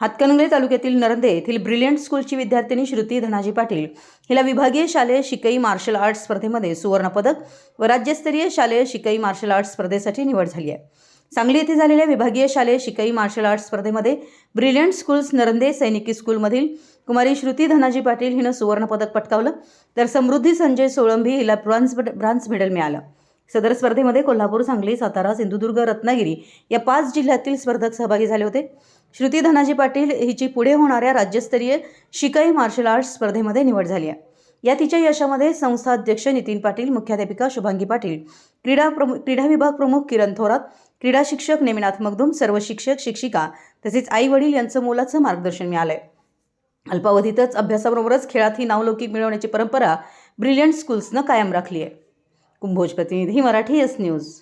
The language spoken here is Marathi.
हातकणंगले तालुक्यातील नरंदे येथील ब्रिलियंट स्कूलची विद्यार्थिनी श्रुती धनाजी पाटील हिला विभागीय शालेय शिकई मार्शल आर्ट्स स्पर्धेमध्ये सुवर्णपदक व राज्यस्तरीय शालेय शिकई मार्शल आर्ट्स स्पर्धेसाठी निवड झाली आहे. सांगली येथे झालेल्या विभागीय शालेय शिकई मार्शल आर्ट्स स्पर्धेमध्ये ब्रिलियंट स्कूल्स नरंदे सैनिकी स्कूलमधील कुमारी श्रुती धनाजी पाटील हिनं सुवर्णपदक पटकावलं तर समृद्धी संजय सोळंबी हिला ब्रॉन्झ ब्रॉन्झ मेडल मिळालं. सदर स्पर्धेमध्ये कोल्हापूर सांगली सातारा सिंधुदुर्ग रत्नागिरी या पाच जिल्ह्यातील स्पर्धक सहभागी झाले होते. श्रुती धनाजी पाटील हिची पुढे होणाऱ्या राज्यस्तरीय शिकाई मार्शल आर्ट्स स्पर्धेमध्ये निवड झाली आहे. या तिच्या यशामध्ये संस्था अध्यक्ष नितीन पाटील मुख्याध्यापिका शुभांगी पाटील क्रीडा प्रमुख क्रीडा विभाग प्रमुख किरण थोरात क्रीडा शिक्षक नेमिनाथ मगदूम सर्व शिक्षक शिक्षिका तसेच आई वडील यांचं मोलाचं मार्गदर्शन मिळालंय. अल्पावधीतच अभ्यासाबरोबरच खेळात ही नावलौकिक मिळवण्याची परंपरा ब्रिलियंट स्कूल्सनं कायम राखली आहे. कुंभोज प्रतिनिधी मराठी एस न्यूज.